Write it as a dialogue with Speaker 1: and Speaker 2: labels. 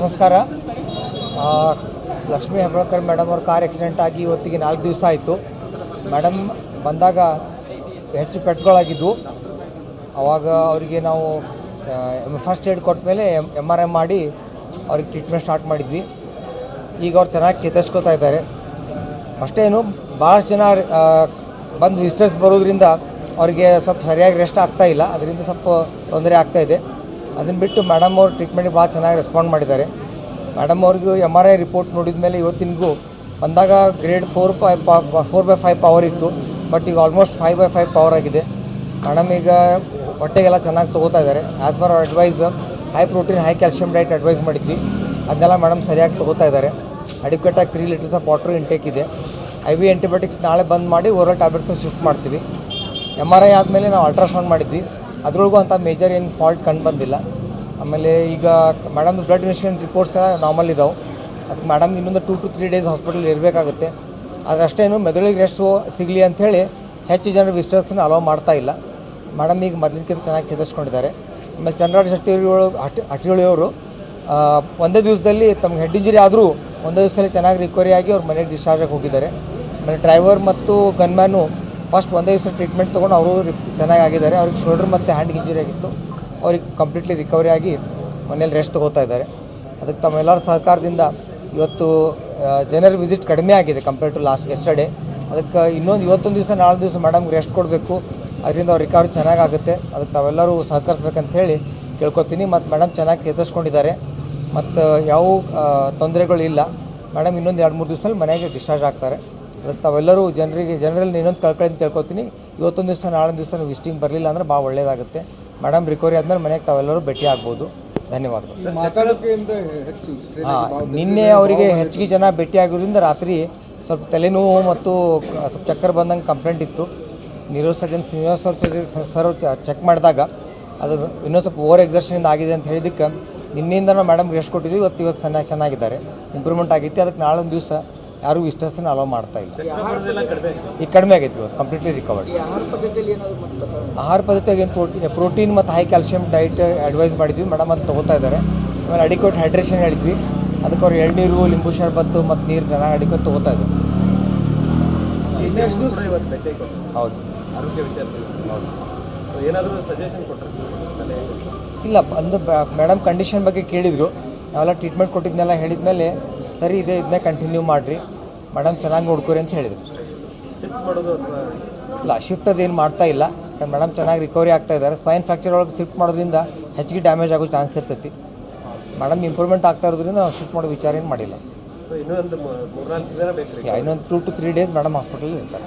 Speaker 1: ನಮಸ್ಕಾರ. ಲಕ್ಷ್ಮೀ ಹೆಬ್ರಕರ್ ಮೇಡಮ್ ಅವ್ರ car accident ಆಗಿ ಇವತ್ತಿಗೆ ನಾಲ್ಕು ದಿವಸ ಆಯಿತು. ಮೇಡಮ್ ಬಂದಾಗ ಹೆಚ್ಚು ಪೆಟ್ಗಳಾಗಿದ್ವು ಅವಾಗ ಅವರಿಗೆ ನಾವು ಫಸ್ಟ್ ಏಡ್ ಕೊಟ್ಟ ಮೇಲೆ ಎಂ ಆರ್ ಎಂ ಮಾಡಿ ಅವ್ರಿಗೆ ಟ್ರೀಟ್ಮೆಂಟ್ ಸ್ಟಾರ್ಟ್ ಮಾಡಿದ್ವಿ. ಈಗ ಅವ್ರು ಚೆನ್ನಾಗಿ ಚೇತರಿಸ್ಕೊತಾ ಇದ್ದಾರೆ. ಅಷ್ಟೇನು ಭಾಳಷ್ಟು ಜನ ಬಂದು ವಿಸಿಟರ್ಸ್ ಬರೋದ್ರಿಂದ ಅವರಿಗೆ ಸ್ವಲ್ಪ ಸರಿಯಾಗಿ ರೆಸ್ಟ್ ಆಗ್ತಾ ಇಲ್ಲ. ಅದರಿಂದ ಸ್ವಲ್ಪ ತೊಂದರೆ ಆಗ್ತಾಯಿದೆ ಅದನ್ನು ಬಿಟ್ಟು ಮೇಡಮ್ ಅವ್ರ ಟ್ರೀಟ್ಮೆಂಟ್ಗೆ ಭಾಳ ಚೆನ್ನಾಗಿ ರೆಸ್ಪಾಂಡ್ ಮಾಡಿದ್ದಾರೆ. ಮೇಡಮ್ ಅವ್ರಿಗೂ ಎಂ ಆರ್ ಐ ರಿಪೋರ್ಟ್ ನೋಡಿದ ಮೇಲೆ ಇವತ್ತಿನಗೂ ಬಂದಾಗ grade four five four by five power ಇತ್ತು ಬಟ್ ಈಗ almost five by five power ಆಗಿದೆ. ಮೇಡಮ್ ಈಗ ಹೊಟ್ಟೆಗೆಲ್ಲ ಚೆನ್ನಾಗಿ ತೊಗೋತಾ ಇದ್ದಾರೆ. As for advice high protein high calcium diet advice ಮಾಡಿದ್ವಿ. ಅದನ್ನೆಲ್ಲ ಮೇಡಮ್ ಸರಿಯಾಗಿ ತೊಗೋತಾ ಇದ್ದಾರೆ. ಅಡಿಕ್ವೇಟಾಗಿ three litres of water intake ಇದೆ. ಐ ವಿ ಆ್ಯಂಟಿಬಯೋಟಿಕ್ಸ್ ನಾಳೆ ಬಂದ್ ಮಾಡಿ ಓರಲ್ ಟ್ಯಾಬ್ಲೆಟ್ಸ್ ಶಿಫ್ಟ್ ಮಾಡ್ತೀವಿ. ಎಂ ಆರ್ ಐ ಆದಮೇಲೆ ನಾವು ಅಲ್ಟ್ರಾಸೌಂಡ್ ಮಾಡಿದ್ವಿ. ಅದರೊಳಗೂ ಅಂಥ ಮೇಜರ್ ಏನು ಫಾಲ್ಟ್ ಕಂಡು ಬಂದಿಲ್ಲ. ಆಮೇಲೆ ಈಗ ಮೇಡಮ್ದು ಬ್ಲಡ್ ಇನ್ವೆಸ್ಟಿಗೇಷನ್ ರಿಪೋರ್ಟ್ಸ್ ನಾರ್ಮಲ್ ಇದಾವೆ. ಅದಕ್ಕೆ ಮೇಡಮ್ ಇನ್ನೊಂದು two to three days hospital ಇರಬೇಕಾಗುತ್ತೆ. ಅದಷ್ಟೇನು ಮೆದುಳಿಗೆ ರೆಸ್ಟ್ ಸಿಗಲಿ ಅಂಥೇಳಿ ಹೆಚ್ಚು ಜನರು ವಿಸ್ಟರ್ಸ್ನ ಅಲೋ ಮಾಡ್ತಾ ಇಲ್ಲ. ಮೇಡಮ್ ಈಗ ಮೊದಲಿನಕ್ಕಿಂತ ಚೆನ್ನಾಗಿ ಚೇತರಿಸ್ಕೊಂಡಿದ್ದಾರೆ ಆಮೇಲೆ ಚಂದ್ರಾಡ್ ಶೆಟ್ಟಿಯವರು ಹಟ್ಟಿ ಹಟ್ಟಿಗಳಿಯವರು ಆ, ಒಂದೇ ದಿವಸದಲ್ಲಿ ತಮ್ಗೆ ಹೆಡ್ ಇಂಜುರಿ ಆದರೂ ಒಂದೇ ದಿವಸದಲ್ಲಿ ಚೆನ್ನಾಗಿ ರಿಕವರಿ ಆಗಿ ಅವ್ರ ಮನೆಗೆ ಡಿಸ್ಚಾರ್ಜ್ ಆಗಿ ಹೋಗಿದ್ದಾರೆ. ಆಮೇಲೆ ಡ್ರೈವರ್ ಮತ್ತು ಗನ್ಮ್ಯಾನು ಫಸ್ಟ್ ಒಂದೇ ದಿವಸ ಟ್ರೀಟ್ಮೆಂಟ್ ತೊಗೊಂಡು ಅವರು ಚೆನ್ನಾಗಿ ಆಗಿದ್ದಾರೆ ಅವ್ರಿಗೆ ಶೋಲ್ಡರ್ ಮತ್ತು ಹ್ಯಾಂಡ್ ಇಂಜುರಿ ಆಗಿತ್ತು. ಅವ್ರಿಗೆ ಕಂಪ್ಲೀಟ್ಲಿ ರಿಕವರಿ ಆಗಿ ಮನೇಲಿ ರೆಸ್ಟ್ ತೊಗೋತಾ ಇದ್ದಾರೆ. ಅದಕ್ಕೆ ತಮ್ಮೆಲ್ಲರ ಸಹಕಾರದಿಂದ ಇವತ್ತು ಜನರ ವಿಸಿಟ್ ಕಡಿಮೆ ಆಗಿದೆ ಕಂಪೇರ್ ಟು ಲಾಸ್ಟ್ ಎಸ್ಟರ್ಡೇ ಅದಕ್ಕೆ ಇನ್ನೊಂದು ಇವತ್ತೊಂದು ದಿವಸ, ನಾಳೆ ದಿವಸ ಮೇಡಮ್ಗೆ ರೆಸ್ಟ್ ಕೊಡಬೇಕು. ಅದರಿಂದ ಅವ್ರ ರಿಕವರಿ ಚೆನ್ನಾಗಾಗುತ್ತೆ. ಅದಕ್ಕೆ ತಾವೆಲ್ಲರೂ ಸಹಕರಿಸ್ಬೇಕಂತ ಹೇಳಿ ಕೇಳ್ಕೊತೀನಿ ಮತ್ತು ಮೇಡಮ್ ಚೆನ್ನಾಗಿ ಚೇತರಿಸ್ಕೊಂಡಿದ್ದಾರೆ. ಮತ್ತು ಯಾವ ತೊಂದರೆಗಳು ಇಲ್ಲ. ಮೇಡಮ್ ಇನ್ನೊಂದು ಎರಡು ಮೂರು ದಿವಸದಲ್ಲಿ ಮನೆಗೆ ಡಿಸ್ಚಾರ್ಜ್ ಆಗ್ತಾರೆ. ತಾವೆಲ್ಲರೂ ಜನರಿಗೆ ಜನರಲ್ಲಿ ಇನ್ನೊಂದು ಕಳ್ಕೊಳ್ಳಿ ಕೇಳ್ಕೊತೀನಿ ಇವತ್ತೊಂದು ದಿವಸ ನಾಳೆ ದಿವಸ ವಿಸಿಟಿಂಗ್ ಬರಲಿಲ್ಲ ಅಂದರೆ ಭಾಳ ಒಳ್ಳೆಯದಾಗುತ್ತೆ ಮೇಡಮ್ ರಿಕವರಿ ಆದಮೇಲೆ ಮನೆಗೆ ತಾವೆಲ್ಲರೂ ಭೇಟಿ ಆಗ್ಬೋದು. ಧನ್ಯವಾದಗಳು. ಹಾಂ ನಿನ್ನೆ ಅವರಿಗೆ ಹೆಚ್ಚಿಗೆ ಜನ ಭೇಟಿಯಾಗೋದ್ರಿಂದ ರಾತ್ರಿ ಸ್ವಲ್ಪ ತಲೆನೋವು ಮತ್ತು ಸ್ವಲ್ಪ ಚಕ್ಕರ್ ಬಂದಂಗೆ ಕಂಪ್ಲೇಂಟ್ ಇತ್ತು. Neuro surgeon Srinivasa sir check ಮಾಡಿದಾಗ ಅದು ಇನ್ನೊಂದು ಸ್ವಲ್ಪ ಓವರ್ ಎಕ್ಸರ್ಷನಿಂದ ಆಗಿದೆ ಅಂತ ಹೇಳಿದ್ದಕ್ಕೆ ನಿನ್ನೆಯಿಂದ ನಾವು ಮೇಡಮ್ ರೆಸ್ಟ್ ಕೊಟ್ಟಿದ್ವಿ ಇವತ್ತು ಇವತ್ತು ಚೆನ್ನಾಗಿ ಚೆನ್ನಾಗಿದ್ದಾರೆ. ಇಂಪ್ರೂವ್ಮೆಂಟ್ ಆಗಿತ್ತು. ಅದಕ್ಕೆ ನಾಳೊಂದು ದಿವಸ ಯಾರೂ ವಿಸ್ಟರ್ಸನ್ನ ಅಲೋ ಮಾಡ್ತಾ ಇಲ್ಲ. ಈಗ ಕಡಿಮೆ ಆಗೈತಿ ಇವತ್ತು ಕಂಪ್ಲೀಟ್ಲಿ ರಿಕವರ್ಡ್ ಆಹಾರ ಪದ್ಧತಿಯಾಗಿ ಏನು ಪ್ರೋಟೀನ್ ಪ್ರೋಟೀನ್ ಮತ್ತು ಹೈ ಕ್ಯಾಲ್ಸಿಯಂ ಡೈಟ್ ಅಡ್ವೈಸ್ ಮಾಡಿದ್ವಿ. ಮೇಡಮ್ ಅದು ತೊಗೋತಾ ಇದ್ದಾರೆ. ಆಮೇಲೆ ಅಡಿಕ್ವೇಟ್ ಹೈಡ್ರೇಷನ್ ಹೇಳಿದ್ವಿ. ಅದಕ್ಕೆ ಅವ್ರು ಎಳ್ನೀರು ಲಿಂಬು ಶರ್ಬತ್ತು ಮತ್ತು ನೀರು ಚೆನ್ನಾಗಿ ಅಡಿಕ್ವೇಟ್ ತೊಗೋತಾ ಇದ್ದಾರೆ. ಹೌದು. ಹೌದು.
Speaker 2: ಏನಾದರೂ ಸಜೆಷನ್
Speaker 1: ಇಲ್ಲ ಅಂದ್ರೆ ಮೇಡಮ್ ಕಂಡೀಷನ್ ಬಗ್ಗೆ ಕೇಳಿದರು. ನಾವೆಲ್ಲ ಟ್ರೀಟ್ಮೆಂಟ್ ಕೊಟ್ಟಿದ್ನೆಲ್ಲ ಹೇಳಿದ್ಮೇಲೆ ಸರಿ ಇದೆ ಇದನ್ನ ಕಂಟಿನ್ಯೂ ಮಾಡಿರಿ. ಮೇಡಮ್ ಚೆನ್ನಾಗಿ ನೋಡ್ಕೊರಿ ಅಂತ ಹೇಳಿದರು.
Speaker 2: ಶಿಫ್ಟ್ ಮಾಡೋದು ಅಥವಾ?
Speaker 1: ಇಲ್ಲ ಶಿಫ್ಟ್ ಅದೇನು ಮಾಡ್ತಾ ಇಲ್ಲ. ಮೇಡಮ್ ಚೆನ್ನಾಗಿ ರಿಕವರಿ ಆಗ್ತಾ ಇದ್ದಾರೆ. ಸ್ಪೈನ್ ಫ್ರಾಕ್ಚರ್ ಒಳಗೆ ಶಿಫ್ಟ್ ಮಾಡೋದ್ರಿಂದ ಹೆಚ್ಚಿಗೆ ಡ್ಯಾಮೇಜ್ ಆಗೋ ಚಾನ್ಸ್ ಇರ್ತೈತಿ. ಮೇಡಮ್ ಇಂಪ್ರೂವ್ಮೆಂಟ್ ಆಗ್ತಾ ಇರೋದ್ರಿಂದ ನಾವು ಶಿಫ್ಟ್ ಮಾಡೋ ವಿಚಾರ ಏನು ಮಾಡಿಲ್ಲ. ಇನ್ನೊಂದು two to three days madam hospital ಇರ್ತಾರೆ.